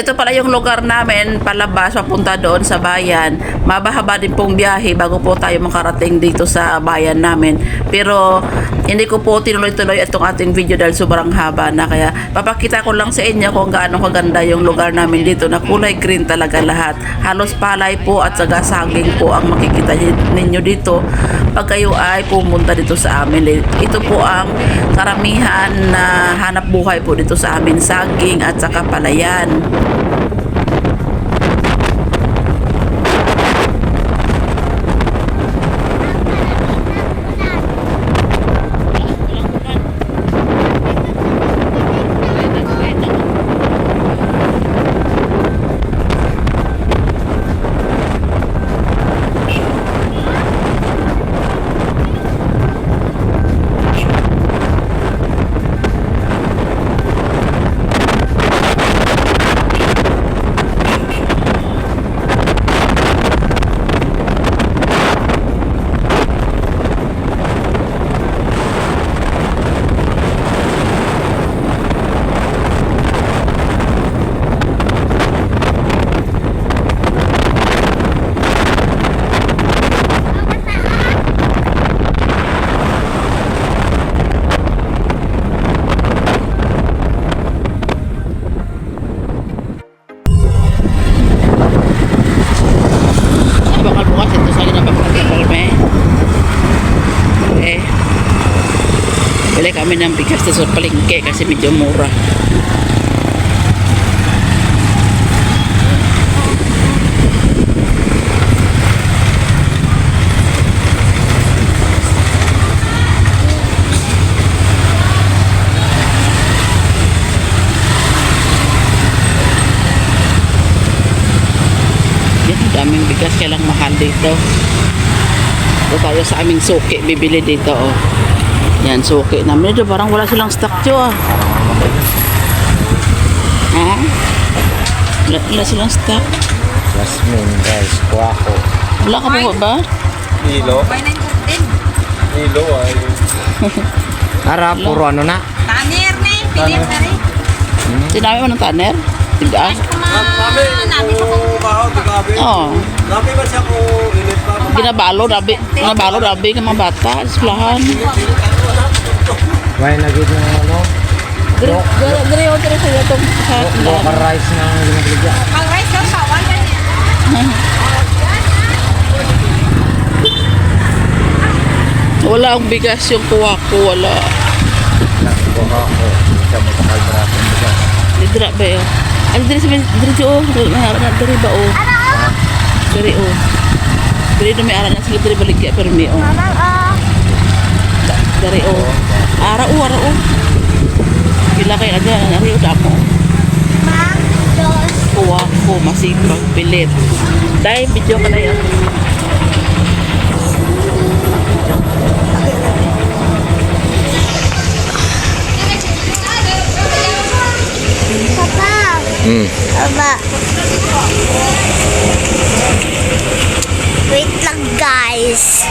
Ito pala yung lugar namin palabas papunta doon sa bayan. Mabahaba din pong biyahe bago po tayo makarating dito sa bayan namin. Pero hindi ko po tinuloy-tuloy itong ating video dahil sobrang haba na. Kaya papakita ko lang sa inyo kung gaano kaganda yung lugar namin dito na kulay green talaga lahat. Halos palay po at saka saging po ang makikita ninyo dito pag kayo ay pumunta dito sa amin. Ito po ang karamihan na hanap buhay po dito sa amin, saging at saka palayan. Bakal bukas ito sa na pagkakapalme. Eh. Bili kami ng bigas sa palengke kasi medyo mura. Daming bigas, kaya lang mahal dito. Ito tayo sa aming suki, bibili dito, oh. Yan, suki namin. Ito, parang wala silang stock, Jo, ah. Ha? Wala, wala silang stock. Jasmine, guys, kuwako. Wala ka pa ba? Hilo. Hilo ay... Ara, puro ano na? Tanir na eh, pilit na rin. Sinabi mo ng tanner? Tigas? Nabi sa kung Oo. Nabi ba siya kung init pa? Ginabalo, rabi. Ginabalo, rabi ng mga bata. Islahan. May nagid ng ano? Dire, dire, dire, dire sa itong sa Local rice na ginagligya. Mag-rice daw sa wala niya. Wala akong bigas yung kuha ko. Wala. Kuwako. Siya mo sa kalbrato. Didra ba yun? Ano diri sa diri si oh, na diri ba oh. Diri oh. Diri dumi ara na sila diri balik kaya permi oh. Da- Diri oh. Ara oh, ara oh. Pila kay aga ari oh damo. Kuha ko masipag pilit. Dahil video ka na yun. Papa, Hmm. Papa. Wait lang guys.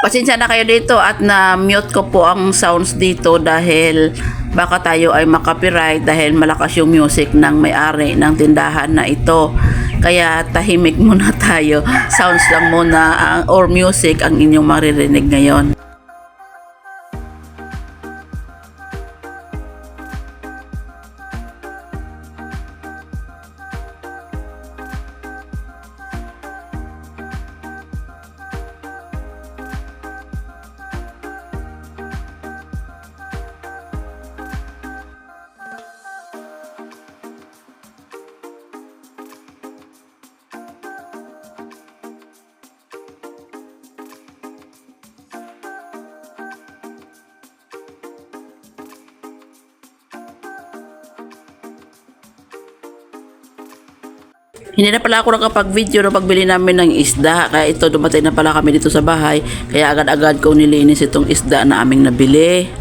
Pasensya na kayo dito at na-mute ko po ang sounds dito dahil baka tayo ay makapiright dahil malakas yung music ng may-ari ng tindahan na ito. Kaya tahimik muna tayo. Sounds lang muna ang, or music ang inyong maririnig ngayon. Hindi na pala ako nakapag-video na pagbili namin ng isda. Kaya ito, dumating na pala kami dito sa bahay. Kaya agad-agad ko nilinis itong isda na aming nabili.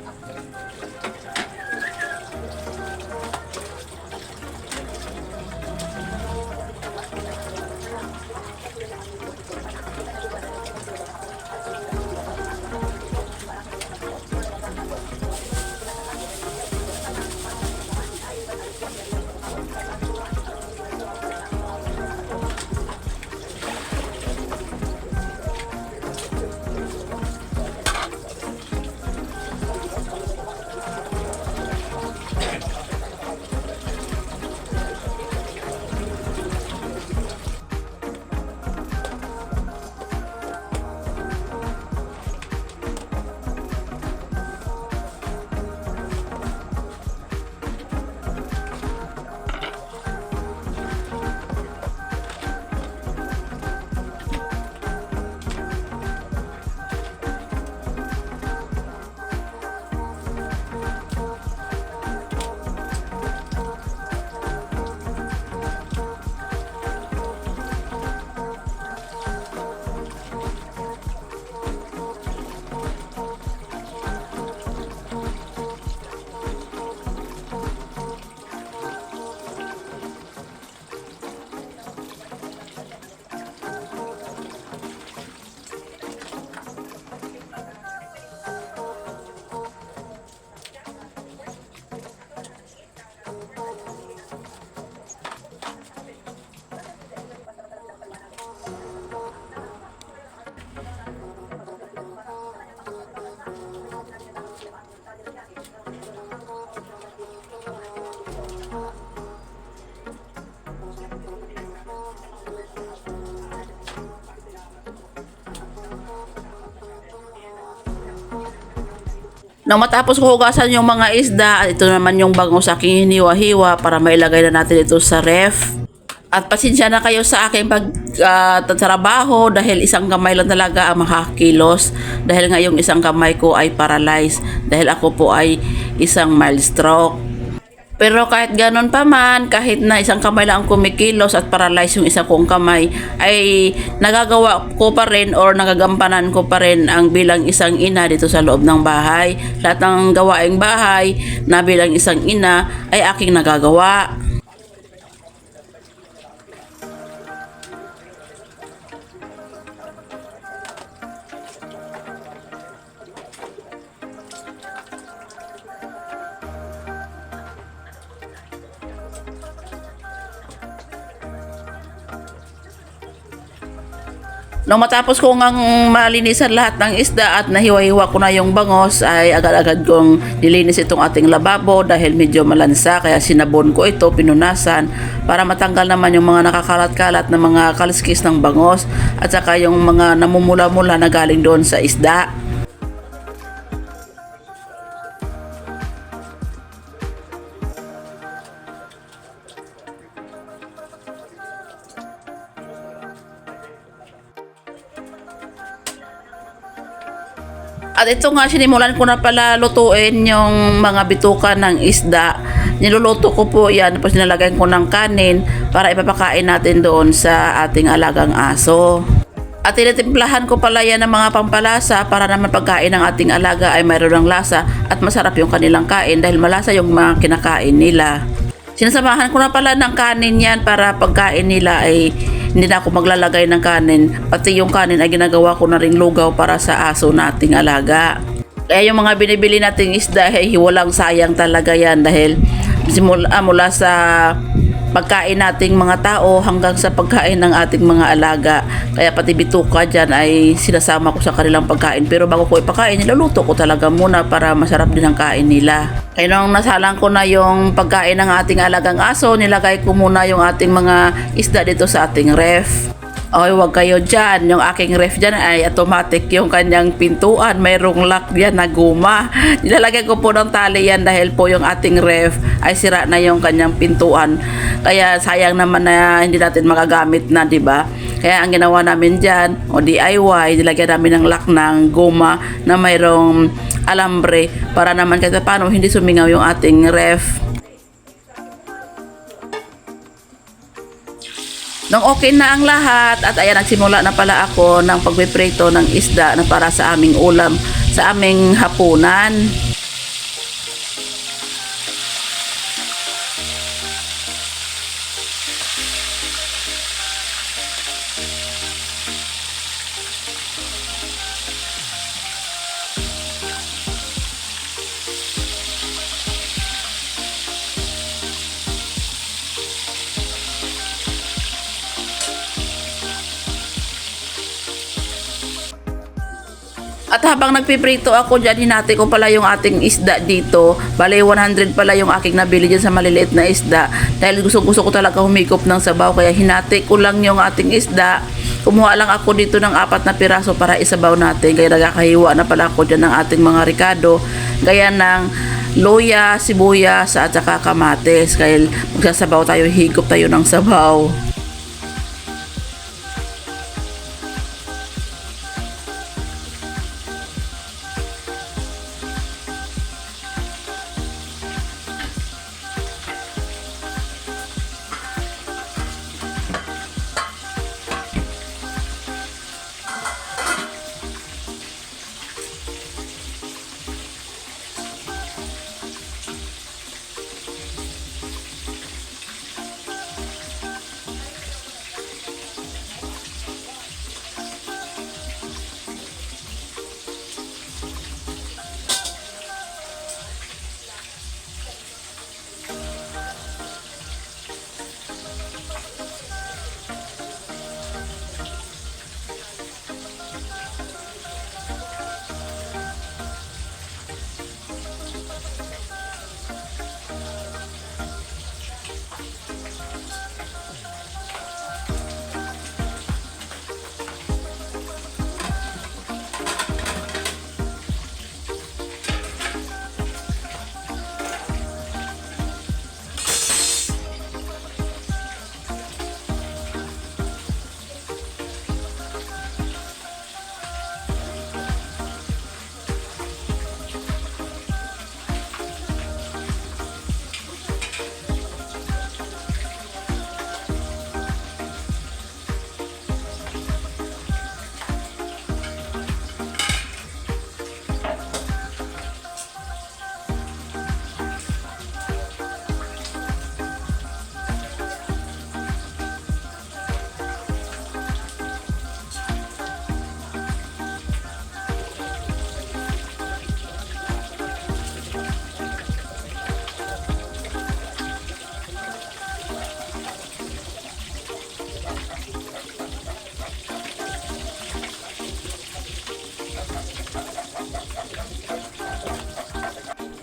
Nang matapos ko hugasan yung mga isda, ito naman yung bango sa aking hiniwa-hiwa para mailagay na natin ito sa ref. At pasensya na kayo sa aking pagtatrabaho dahil isang kamay lang talaga ang makakilos. Dahil nga yung isang kamay ko ay paralyzed. Dahil ako po ay isang mild stroke. Pero kahit ganon pa man, kahit na isang kamay lang ang kumikilos at paralyzed yung isang kong kamay, ay nagagawa ko pa rin or nagagampanan ko pa rin ang bilang isang ina dito sa loob ng bahay. Lahat ng gawaing bahay na bilang isang ina ay aking nagagawa. Nung matapos ko ngang malinisan lahat ng isda at nahiwa-hiwa ko na yung bangos ay agad-agad kong nilinis itong ating lababo dahil medyo malansa kaya sinabon ko ito, pinunasan para matanggal naman yung mga nakakalat-kalat na mga kaliskis ng bangos at saka yung mga namumula-mula na galing doon sa isda. At ito nga, sinimulan ko na pala lutuin yung mga bituka ng isda. Niluluto ko po yan, tapos nilalagay ko ng kanin para ipapakain natin doon sa ating alagang aso. At tinitimplahan ko pala yan ng mga pampalasa para naman pagkain ng ating alaga ay mayroon ng lasa at masarap yung kanilang kain dahil malasa yung mga kinakain nila. Sinasamahan ko na pala ng kanin yan para pagkain nila ay hindi na ako maglalagay ng kanin. Pati yung kanin ay ginagawa ko na ring lugaw para sa aso nating alaga. Kaya yung mga binibili nating isda ay walang sayang talaga yan dahil simula mula sa pagkain nating mga tao hanggang sa pagkain ng ating mga alaga. Kaya pati bituka dyan ay sinasama ko sa kanilang pagkain. Pero bago ko ipakain, niluluto ko talaga muna para masarap din ang kain nila. Kaya nung nasalang ko na yung pagkain ng ating alagang aso, nilagay ko muna yung ating mga isda dito sa ating ref. Okay, wag kayo dyan. Yung aking ref dyan ay automatic yung kanyang pintuan. Mayroong lock yan na guma. Nilalagay ko po ng tali yan dahil po yung ating ref ay sira na yung kanyang pintuan. Kaya sayang naman na hindi natin magagamit na, di ba? Kaya ang ginawa namin dyan, o DIY, nilagyan namin ng lock ng guma na mayroong alambre para naman kahit paano hindi sumingaw yung ating ref. Nung okay na ang lahat at ayan nagsimula na pala ako ng pagpiprito ng isda na para sa aming ulam sa aming hapunan. At habang nagpiprito ako dyan, hinati ko pala yung ating isda dito. Bale, 100 pala yung aking nabili dyan sa maliliit na isda. Dahil gusto, gusto ko talaga humikop ng sabaw. Kaya hinati ko lang yung ating isda. Kumuha lang ako dito ng apat na piraso para isabaw natin. Kaya nagkakahiwa na pala ako dyan ng ating mga ricado. Gaya ng loya, sibuyas, at saka kamates. Kaya magsasabaw tayo, higop tayo ng sabaw.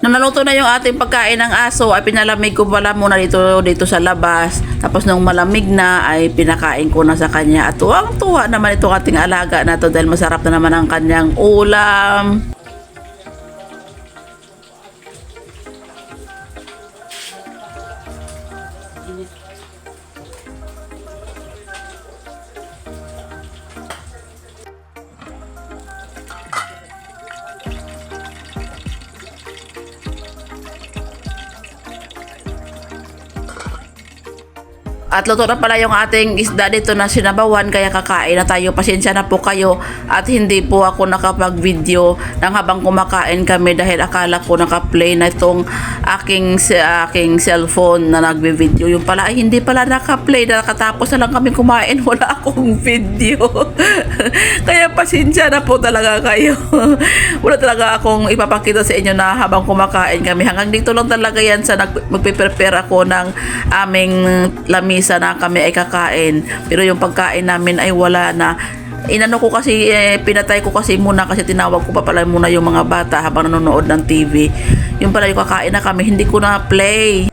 Nung naluto na yung ating pagkain ng aso, ay pinalamig ko pala muna dito, dito sa labas. Tapos nung malamig na, ay pinakain ko na sa kanya. At tuwang-tuwa naman itong ating alaga na to dahil masarap na naman ang kanyang ulam. At luto na pala yung ating isda dito na sinabawan kaya kakain na tayo. Pasensya na po kayo at hindi po ako nakapag-video nang habang kumakain kami dahil akala ko naka-play na itong aking, aking cellphone na nagbe-video. Yung pala ay hindi pala naka-play. Nakatapos na lang kami kumain. Wala akong video. kaya pasensya na po talaga kayo. Wala talaga akong ipapakita sa inyo na habang kumakain kami. Hanggang dito lang talaga yan sa magpe-prepare ako ng aming lamisa na kami ay kakain. Pero yung pagkain namin ay wala na. Inano ko kasi, eh, pinatay ko kasi muna kasi tinawag ko pa pala muna yung mga bata habang nanonood ng TV. Yung pala yung kakain na kami, hindi ko na play.